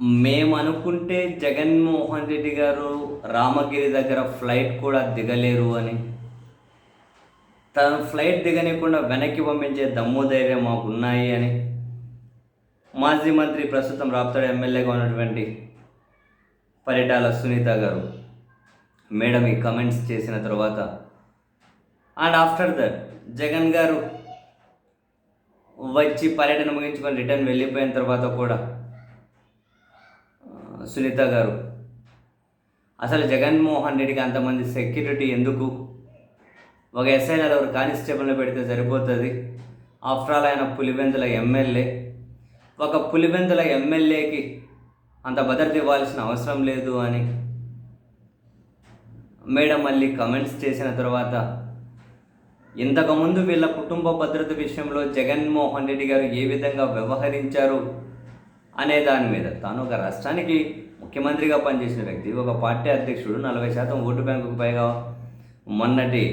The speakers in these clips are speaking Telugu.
మేము అనుకుంటే జగన్మోహన్ రెడ్డి గారు రామగిరి దగ్గర ఫ్లైట్ కూడా దిగలేరు అని. తను ఫ్లైట్ దిగనీయకుండా వెనక్కి పంపించే దమ్ము ధైర్యం మాకు ఉన్నాయి అని. మాజీ మంత్రి ప్రస్తుతం రాప్తాడు ఎమ్మెల్యేగా ఉన్నటువంటి పరిటాల సునీత గారు మేడం ఈ కమెంట్స్ చేసిన తర్వాత అండ్ ఆఫ్టర్ దట్ జగన్ గారు వచ్చి పర్యటన ముగించుకొని రిటర్న్ వెళ్ళిపోయిన తర్వాత కూడా సునీత గారు. అసలు జగన్మోహన్ రెడ్డికి అంతమంది సెక్యూరిటీ ఎందుకు? ఒక ఎస్ఐ నలుగురు కానిస్టేబుల్ని పెడితే సరిపోతుంది? ఆఫ్టర్ ఆల్ ఆయన పులివెందుల ఎమ్మెల్యే. ఒక పులివెందుల ఎమ్మెల్యేకి అంత భద్రత ఇవ్వాల్సిన అవసరం లేదు అని మేడం మళ్ళీ కమెంట్స్ చేసిన తర్వాత ఇంతకుముందు వీళ్ళ కుటుంబ భద్రత విషయంలో జగన్మోహన్ రెడ్డి గారు ఏ విధంగా వ్యవహరించారు? అనే దాని మీద తాను ఒక రాష్ట్రానికి ముఖ్యమంత్రిగా పనిచేసిన వ్యక్తి ఒక పార్టీ అధ్యక్షుడు నలభై శాతం ఓటు బ్యాంకుకు పైగా మొన్నటి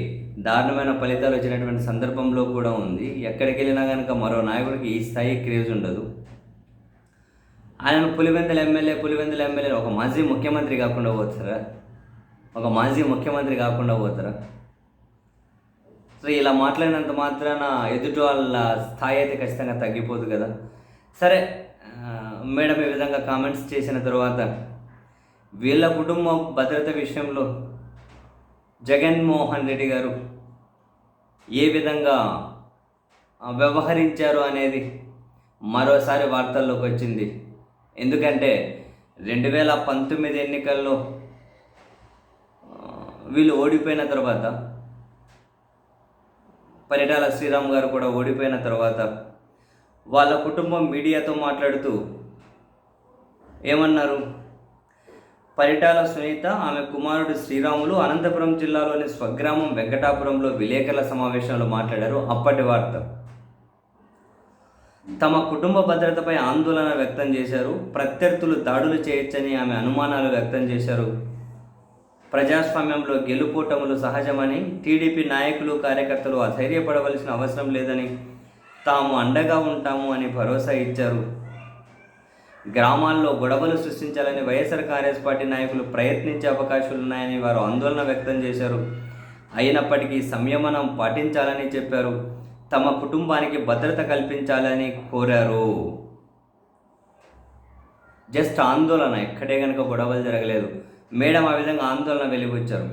దారుణమైన ఫలితాలు వచ్చినటువంటి సందర్భంలో కూడా ఉంది. ఎక్కడికి వెళ్ళినా కనుక మరో నాయకుడికి ఈ స్థాయి క్రేజ్ ఉండదు. ఆయన పులివెందుల ఎమ్మెల్యే పులివెందుల ఎమ్మెల్యే ఒక మాజీ ముఖ్యమంత్రి కాకుండా పోతారా? ఒక మాజీ ముఖ్యమంత్రి కాకుండా పోతారా? సో ఇలా మాట్లాడినంత మాత్రాన ఎదుటి వాళ్ళ స్థాయి అయితే ఖచ్చితంగా తగ్గిపోదు కదా. సరే మేడం ఈ విధంగా కామెంట్స్ చేసిన తర్వాత వీళ్ళ కుటుంబ భద్రత విషయంలో జగన్మోహన్ రెడ్డి గారు ఏ విధంగా వ్యవహరించారు అనేది మరోసారి వార్తల్లోకి వచ్చింది. ఎందుకంటే రెండు వేల పంతొమ్మిది ఎన్నికల్లో వీళ్ళు ఓడిపోయిన తర్వాత పరిటాల శ్రీరామ్ గారు కూడా ఓడిపోయిన తర్వాత వాళ్ళ కుటుంబం మీడియాతో మాట్లాడుతూ ఏమన్నారు? పరిటాల సునీత ఆమె కుమారుడు శ్రీరాములు అనంతపురం జిల్లాలోని స్వగ్రామం వెంకటాపురంలో విలేకరుల సమావేశంలో మాట్లాడారు. అప్పటి వార్త. తమ కుటుంబ భద్రతపై ఆందోళన వ్యక్తం చేశారు. ప్రత్యర్థులు దాడులు చేయొచ్చని ఆమె అనుమానాలు వ్యక్తం చేశారు. ప్రజాస్వామ్యంలో గెలుపోటములు సహజమని టీడీపీ నాయకులు కార్యకర్తలు అధైర్యపడవలసిన అవసరం లేదని తాము అండగా ఉంటాము అని భరోసా ఇచ్చారు. గ్రామాల్లో గొడవలు సృష్టించాలని వైఎస్ఆర్ కాంగ్రెస్ పార్టీ నాయకులు ప్రయత్నించే అవకాశాలున్నాయని వారు ఆందోళన వ్యక్తం చేశారు. అయినప్పటికీ సంయమనం పాటించాలని చెప్పారు. తమ కుటుంబానికి భద్రత కల్పించాలని కోరారు. జస్ట్ ఆందోళన ఎక్కడే కనుక గొడవలు జరగలేదు. మేడం ఆ విధంగా ఆందోళన వెలిబుచ్చారు.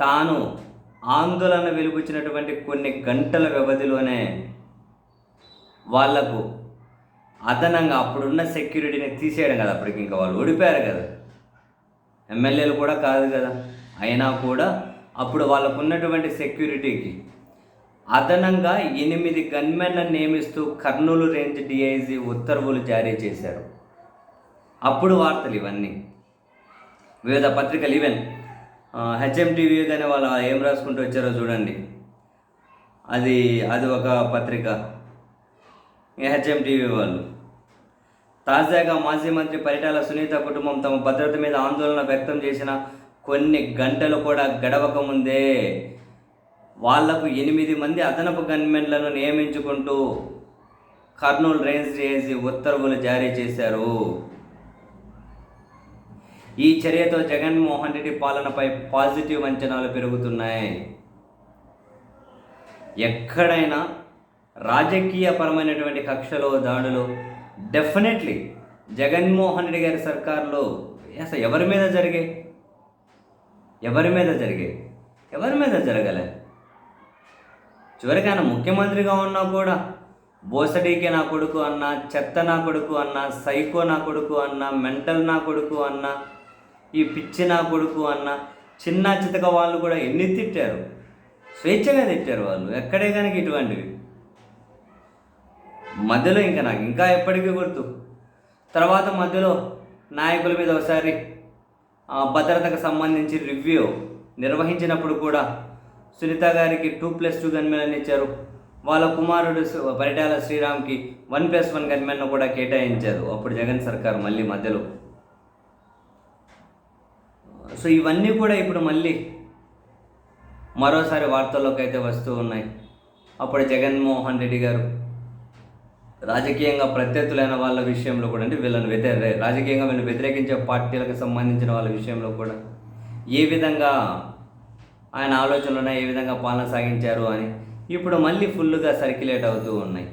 తాను ఆందోళన వెలిబుచ్చినటువంటి కొన్ని గంటల వ్యవధిలోనే వాళ్ళకు అదనంగా అప్పుడున్న సెక్యూరిటీని తీసేయడం కదా అప్పటికి ఇంకా వాళ్ళు ఓడిపోయారు కదా. ఎమ్మెల్యేలు కూడా కాదు కదా. అయినా కూడా అప్పుడు వాళ్ళకు ఉన్నటువంటి సెక్యూరిటీకి అదనంగా ఎనిమిది గన్మెన్లను నియమిస్తూ కర్నూలు రేంజ్ డిఐజీ ఉత్తర్వులు జారీ చేశారు. అప్పుడు వార్తలు ఇవన్నీ. వివిధ పత్రికలు ఈవెన్ హెచ్ఎం టీవీ కానీ వాళ్ళు ఏం రాసుకుంటూ వచ్చారో చూడండి. అది అది ఒక పత్రిక. హెచ్ఎం టీవీ వాళ్ళు. తాజాగా మాజీ మంత్రి పరిటాల సునీత కుటుంబం తమ భద్రత మీద ఆందోళన వ్యక్తం చేసిన కొన్ని గంటలు కూడా గడవకముందే వాళ్ళకు ఎనిమిది మంది అదనపు గన్మెన్లను నియమించుకుంటూ కర్నూలు రేంజ్ డిఐజీ ఉత్తర్వులు జారీ చేశారు. ఈ చర్యతో జగన్మోహన్ రెడ్డి పాలనపై పాజిటివ్ అంచనాలు పెరుగుతున్నాయి. ఎక్కడైనా రాజకీయపరమైనటువంటి కక్షలో దాడులు డెఫినెట్లీ జగన్మోహన్ రెడ్డి గారి సర్కార్లో అసలు ఎవరి మీద జరిగాయి ఎవరి మీద జరిగాయి ఎవరి మీద జరగలే? చివరికి ఆయన ముఖ్యమంత్రిగా ఉన్నా కూడా బోసడీకే నా కొడుకు అన్న చెత్త నా కొడుకు అన్న సైకో నా కొడుకు అన్న మెంటల్ నా కొడుకు అన్న ఈ పిచ్చి నా కొడుకు అన్న చిన్న చితక వాళ్ళు కూడా ఎన్ని తిట్టారు? స్వేచ్ఛగా తిట్టారు వాళ్ళు. ఎక్కడే కనుక ఇటువంటివి. మధ్యలో ఇంకా నాకు ఇంకా ఎప్పటికీ గుర్తు. తర్వాత మధ్యలో నాయకుల మీద ఒకసారి భద్రతకు సంబంధించి రివ్యూ నిర్వహించినప్పుడు కూడా సునీత గారికి టూ ప్లస్ టూ గన్మెన్ ఇచ్చారు. వాళ్ళ కుమారుడు పరిటాల శ్రీరామ్కి వన్ ప్లస్ వన్ గన్మెన్ కూడా కేటాయించారు. అప్పుడు జగన్ సర్కార్ మళ్ళీ మధ్యలో. సో ఇవన్నీ కూడా ఇప్పుడు మళ్ళీ మరోసారి వార్తల్లోకి అయితే వస్తూ ఉన్నాయి. అప్పుడు జగన్మోహన్ రెడ్డి గారు రాజకీయంగా ప్రత్యర్థులైన వాళ్ళ విషయంలో కూడా అంటే వీళ్ళని వ్యతిరే రాజకీయంగా వీళ్ళని వ్యతిరేకించే పార్టీలకు సంబంధించిన వాళ్ళ విషయంలో కూడా. ఏ విధంగా ఆయన ఆలోచనలు ఉన్నాయి ఏ విధంగా పాలన సాగించారు అని ఇప్పుడు మళ్ళీ ఫుల్గా సర్క్యులేట్ అవుతూ ఉన్నాయి.